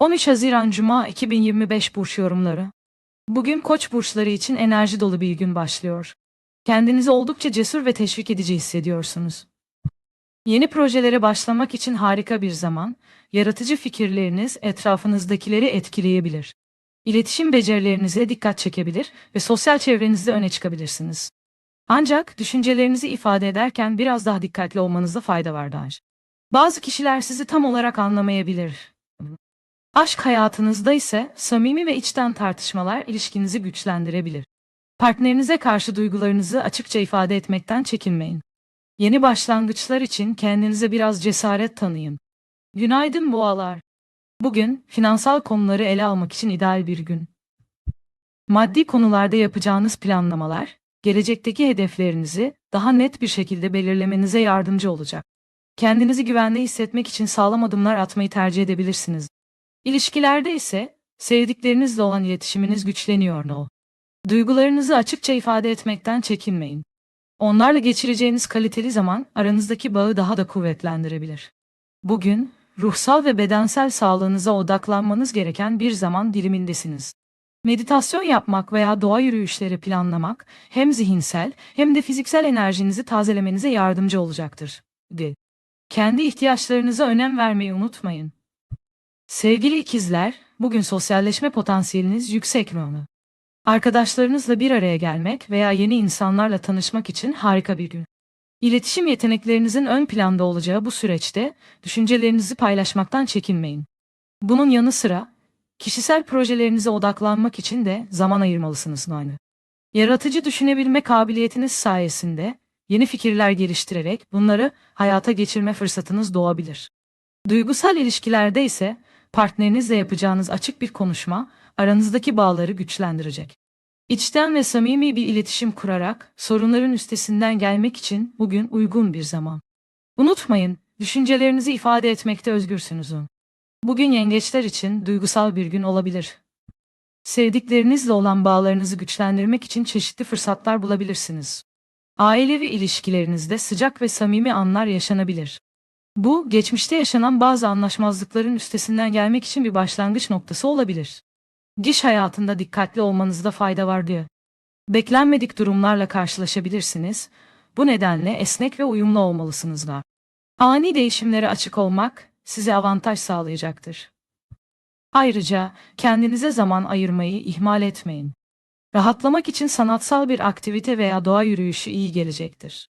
13 Haziran Cuma 2025 burç yorumları. Bugün Koç burçları için enerji dolu bir gün başlıyor. Kendinizi oldukça cesur ve teşvik edici hissediyorsunuz. Yeni projelere başlamak için harika bir zaman, yaratıcı fikirleriniz etrafınızdakileri etkileyebilir. İletişim becerilerinize dikkat çekebilir ve sosyal çevrenizde öne çıkabilirsiniz. Ancak düşüncelerinizi ifade ederken biraz daha dikkatli olmanızda fayda var Danj. Bazı kişiler sizi tam olarak anlamayabilir. Aşk hayatınızda ise samimi ve içten tartışmalar ilişkinizi güçlendirebilir. Partnerinize karşı duygularınızı açıkça ifade etmekten çekinmeyin. Yeni başlangıçlar için kendinize biraz cesaret tanıyın. Günaydın boğalar. Bugün finansal konuları ele almak için ideal bir gün. Maddi konularda yapacağınız planlamalar, gelecekteki hedeflerinizi daha net bir şekilde belirlemenize yardımcı olacak. Kendinizi güvende hissetmek için sağlam adımlar atmayı tercih edebilirsiniz. İlişkilerde ise sevdiklerinizle olan iletişiminiz güçleniyor no. Duygularınızı açıkça ifade etmekten çekinmeyin. Onlarla geçireceğiniz kaliteli zaman aranızdaki bağı daha da kuvvetlendirebilir. Bugün ruhsal ve bedensel sağlığınıza odaklanmanız gereken bir zaman dilimindesiniz. Meditasyon yapmak veya doğa yürüyüşleri planlamak hem zihinsel hem de fiziksel enerjinizi tazelemenize yardımcı olacaktır. De. Kendi ihtiyaçlarınıza önem vermeyi unutmayın. Sevgili ikizler, bugün sosyalleşme potansiyeliniz yüksek mi? Arkadaşlarınızla bir araya gelmek veya yeni insanlarla tanışmak için harika bir gün. İletişim yeteneklerinizin ön planda olacağı bu süreçte düşüncelerinizi paylaşmaktan çekinmeyin. Bunun yanı sıra kişisel projelerinize odaklanmak için de zaman ayırmalısınız aynı. Yaratıcı düşünebilme kabiliyetiniz sayesinde yeni fikirler geliştirerek bunları hayata geçirme fırsatınız doğabilir. Duygusal ilişkilerde ise partnerinizle yapacağınız açık bir konuşma aranızdaki bağları güçlendirecek. İçten ve samimi bir iletişim kurarak sorunların üstesinden gelmek için bugün uygun bir zaman. Unutmayın, düşüncelerinizi ifade etmekte özgürsünüz. Bugün yengeçler için duygusal bir gün olabilir. Sevdiklerinizle olan bağlarınızı güçlendirmek için çeşitli fırsatlar bulabilirsiniz. Ailevi ilişkilerinizde sıcak ve samimi anlar yaşanabilir. Bu, geçmişte yaşanan bazı anlaşmazlıkların üstesinden gelmek için bir başlangıç noktası olabilir. Diş hayatında dikkatli olmanızda fayda var diyor. Beklenmedik durumlarla karşılaşabilirsiniz. Bu nedenle esnek ve uyumlu olmalısınız da. Ani değişimlere açık olmak size avantaj sağlayacaktır. Ayrıca kendinize zaman ayırmayı ihmal etmeyin. Rahatlamak için sanatsal bir aktivite veya doğa yürüyüşü iyi gelecektir.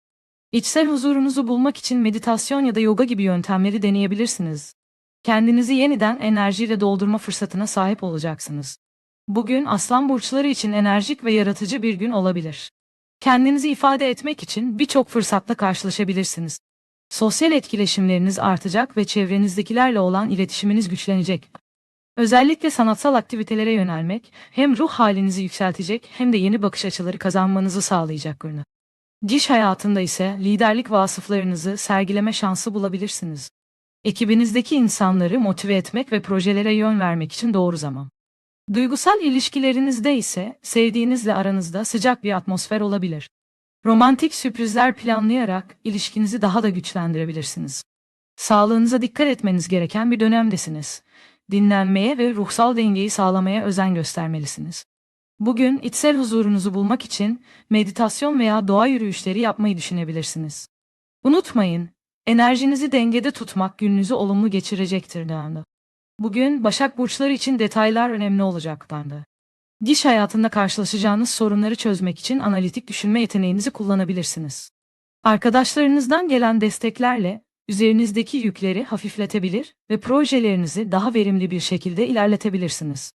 İçsel huzurunuzu bulmak için meditasyon ya da yoga gibi yöntemleri deneyebilirsiniz. Kendinizi yeniden enerjiyle doldurma fırsatına sahip olacaksınız. Bugün aslan burçları için enerjik ve yaratıcı bir gün olabilir. Kendinizi ifade etmek için birçok fırsatla karşılaşabilirsiniz. Sosyal etkileşimleriniz artacak ve çevrenizdekilerle olan iletişiminiz güçlenecek. Özellikle sanatsal aktivitelere yönelmek hem ruh halinizi yükseltecek hem de yeni bakış açıları kazanmanızı sağlayacak ürünü. Diş hayatında ise liderlik vasıflarınızı sergileme şansı bulabilirsiniz. Ekibinizdeki insanları motive etmek ve projelere yön vermek için doğru zaman. Duygusal ilişkilerinizde ise sevdiğinizle aranızda sıcak bir atmosfer olabilir. Romantik sürprizler planlayarak ilişkinizi daha da güçlendirebilirsiniz. Sağlığınıza dikkat etmeniz gereken bir dönemdesiniz. Dinlenmeye ve ruhsal dengeyi sağlamaya özen göstermelisiniz. Bugün içsel huzurunuzu bulmak için meditasyon veya doğa yürüyüşleri yapmayı düşünebilirsiniz. Unutmayın, enerjinizi dengede tutmak gününüzü olumlu geçirecektir devamlı. Bugün Başak Burçları için detaylar önemli olacaklardı. Diş hayatında karşılaşacağınız sorunları çözmek için analitik düşünme yeteneğinizi kullanabilirsiniz. Arkadaşlarınızdan gelen desteklerle üzerinizdeki yükleri hafifletebilir ve projelerinizi daha verimli bir şekilde ilerletebilirsiniz.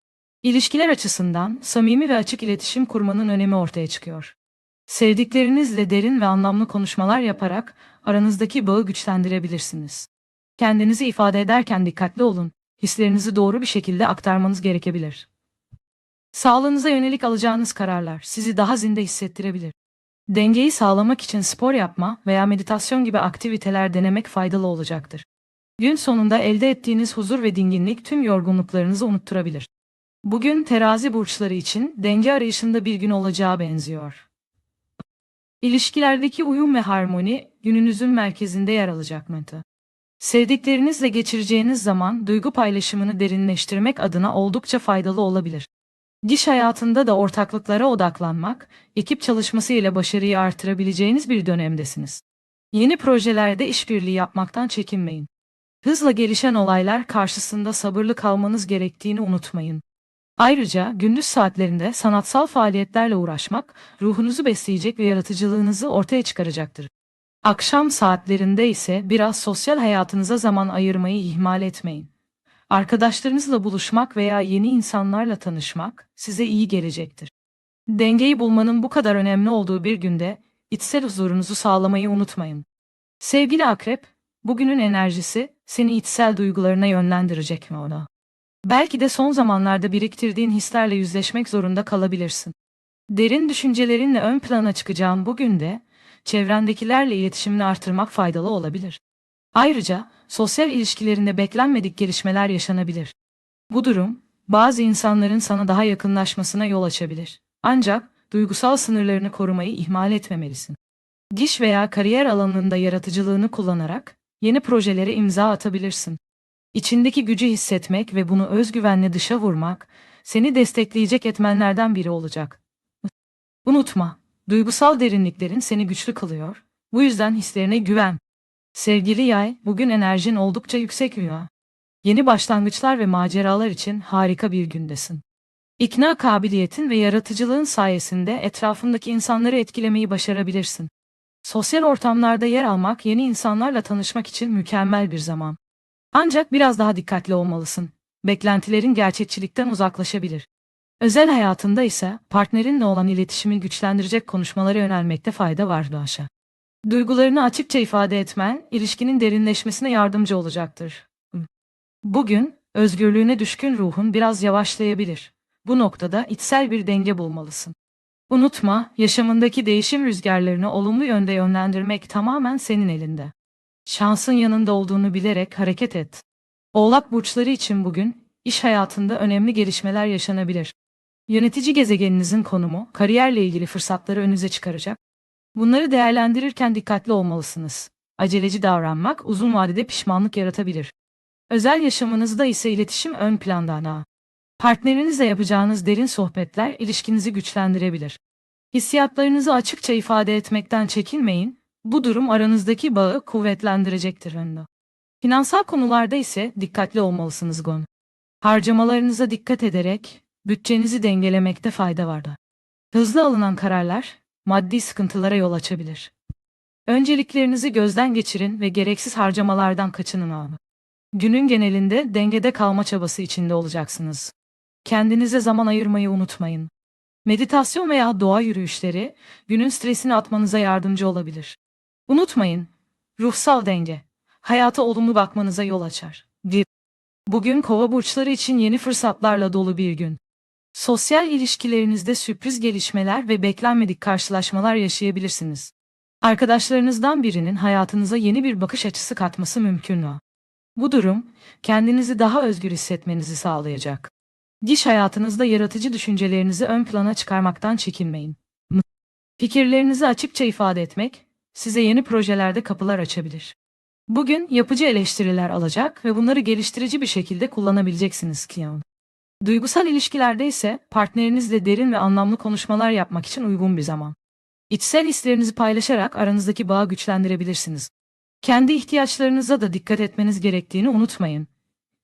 İlişkiler açısından samimi ve açık iletişim kurmanın önemi ortaya çıkıyor. Sevdiklerinizle derin ve anlamlı konuşmalar yaparak aranızdaki bağı güçlendirebilirsiniz. Kendinizi ifade ederken dikkatli olun, hislerinizi doğru bir şekilde aktarmanız gerekebilir. Sağlığınıza yönelik alacağınız kararlar sizi daha zinde hissettirebilir. Dengeyi sağlamak için spor yapma veya meditasyon gibi aktiviteler denemek faydalı olacaktır. Gün sonunda elde ettiğiniz huzur ve dinginlik tüm yorgunluklarınızı unutturabilir. Bugün terazi burçları için denge arayışında bir gün olacağı benziyor. İlişkilerdeki uyum ve harmoni gününüzün merkezinde yer alacak mıydı? Sevdiklerinizle geçireceğiniz zaman duygu paylaşımını derinleştirmek adına oldukça faydalı olabilir. İş hayatında da ortaklıklara odaklanmak, ekip çalışması ile başarıyı artırabileceğiniz bir dönemdesiniz. Yeni projelerde işbirliği yapmaktan çekinmeyin. Hızla gelişen olaylar karşısında sabırlı kalmanız gerektiğini unutmayın. Ayrıca gündüz saatlerinde sanatsal faaliyetlerle uğraşmak, ruhunuzu besleyecek ve yaratıcılığınızı ortaya çıkaracaktır. Akşam saatlerinde ise biraz sosyal hayatınıza zaman ayırmayı ihmal etmeyin. Arkadaşlarınızla buluşmak veya yeni insanlarla tanışmak size iyi gelecektir. Dengeyi bulmanın bu kadar önemli olduğu bir günde içsel huzurunuzu sağlamayı unutmayın. Sevgili akrep, bugünün enerjisi seni içsel duygularına yönlendirecek mi ona? Belki de son zamanlarda biriktirdiğin hislerle yüzleşmek zorunda kalabilirsin. Derin düşüncelerinle ön plana çıkacağın bu günde çevrendekilerle iletişimini artırmak faydalı olabilir. Ayrıca sosyal ilişkilerinde beklenmedik gelişmeler yaşanabilir. Bu durum bazı insanların sana daha yakınlaşmasına yol açabilir. Ancak duygusal sınırlarını korumayı ihmal etmemelisin. Diş veya kariyer alanında yaratıcılığını kullanarak yeni projelere imza atabilirsin. İçindeki gücü hissetmek ve bunu özgüvenle dışa vurmak seni destekleyecek etmenlerden biri olacak. Unutma, duygusal derinliklerin seni güçlü kılıyor. Bu yüzden hislerine güven. Sevgili yay, bugün enerjin oldukça yüksek rüya. Yeni başlangıçlar ve maceralar için harika bir gündesin. İkna kabiliyetin ve yaratıcılığın sayesinde etrafındaki insanları etkilemeyi başarabilirsin. Sosyal ortamlarda yer almak yeni insanlarla tanışmak için mükemmel bir zaman. Ancak biraz daha dikkatli olmalısın. Beklentilerin gerçekçilikten uzaklaşabilir. Özel hayatında ise partnerinle olan iletişimi güçlendirecek konuşmalara yönelmekte fayda var Doğaşa. Duygularını açıkça ifade etmen, ilişkinin derinleşmesine yardımcı olacaktır. Bugün, özgürlüğüne düşkün ruhun biraz yavaşlayabilir. Bu noktada içsel bir denge bulmalısın. Unutma, yaşamındaki değişim rüzgarlarını olumlu yönde yönlendirmek tamamen senin elinde. Şansın yanında olduğunu bilerek hareket et. Oğlak burçları için bugün, iş hayatında önemli gelişmeler yaşanabilir. Yönetici gezegeninizin konumu, kariyerle ilgili fırsatları önünüze çıkaracak. Bunları değerlendirirken dikkatli olmalısınız. Aceleci davranmak uzun vadede pişmanlık yaratabilir. Özel yaşamınızda ise iletişim ön planda ana. Partnerinizle yapacağınız derin sohbetler ilişkinizi güçlendirebilir. Hissiyatlarınızı açıkça ifade etmekten çekinmeyin. Bu durum aranızdaki bağı kuvvetlendirecektir önde. Finansal konularda ise dikkatli olmalısınız Gon. Harcamalarınıza dikkat ederek bütçenizi dengelemekte fayda vardı. Hızlı alınan kararlar maddi sıkıntılara yol açabilir. Önceliklerinizi gözden geçirin ve gereksiz harcamalardan kaçının abi. Günün genelinde dengede kalma çabası içinde olacaksınız. Kendinize zaman ayırmayı unutmayın. Meditasyon veya doğa yürüyüşleri günün stresini atmanıza yardımcı olabilir. Unutmayın, ruhsal denge, hayata olumlu bakmanıza yol açar. 1. Bugün kova burçları için yeni fırsatlarla dolu bir gün. Sosyal ilişkilerinizde sürpriz gelişmeler ve beklenmedik karşılaşmalar yaşayabilirsiniz. Arkadaşlarınızdan birinin hayatınıza yeni bir bakış açısı katması mümkün mü? Bu durum, kendinizi daha özgür hissetmenizi sağlayacak. Diş hayatınızda yaratıcı düşüncelerinizi ön plana çıkarmaktan çekinmeyin. Fikirlerinizi açıkça ifade etmek, size yeni projelerde kapılar açabilir. Bugün yapıcı eleştiriler alacak ve bunları geliştirici bir şekilde kullanabileceksiniz Kion. Duygusal ilişkilerde ise partnerinizle derin ve anlamlı konuşmalar yapmak için uygun bir zaman. İçsel hislerinizi paylaşarak aranızdaki bağı güçlendirebilirsiniz. Kendi ihtiyaçlarınıza da dikkat etmeniz gerektiğini unutmayın.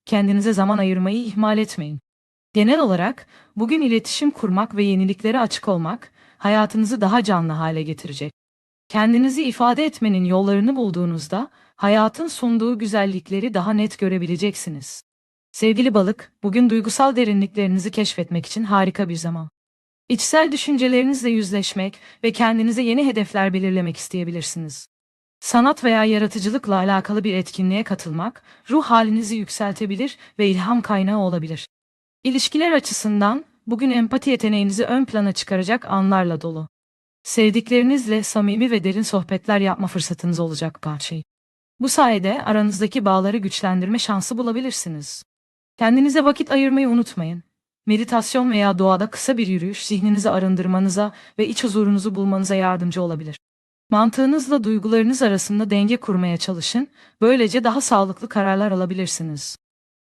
Kendinize zaman ayırmayı ihmal etmeyin. Genel olarak bugün iletişim kurmak ve yeniliklere açık olmak hayatınızı daha canlı hale getirecek. Kendinizi ifade etmenin yollarını bulduğunuzda hayatın sunduğu güzellikleri daha net görebileceksiniz. Sevgili balık, bugün duygusal derinliklerinizi keşfetmek için harika bir zaman. İçsel düşüncelerinizle yüzleşmek ve kendinize yeni hedefler belirlemek isteyebilirsiniz. Sanat veya yaratıcılıkla alakalı bir etkinliğe katılmak, ruh halinizi yükseltebilir ve ilham kaynağı olabilir. İlişkiler açısından bugün empati yeteneğinizi ön plana çıkaracak anlarla dolu. Sevdiklerinizle samimi ve derin sohbetler yapma fırsatınız olacak parçayı. Bu sayede aranızdaki bağları güçlendirme şansı bulabilirsiniz. Kendinize vakit ayırmayı unutmayın. Meditasyon veya doğada kısa bir yürüyüş zihninizi arındırmanıza ve iç huzurunuzu bulmanıza yardımcı olabilir. Mantığınızla duygularınız arasında denge kurmaya çalışın, böylece daha sağlıklı kararlar alabilirsiniz.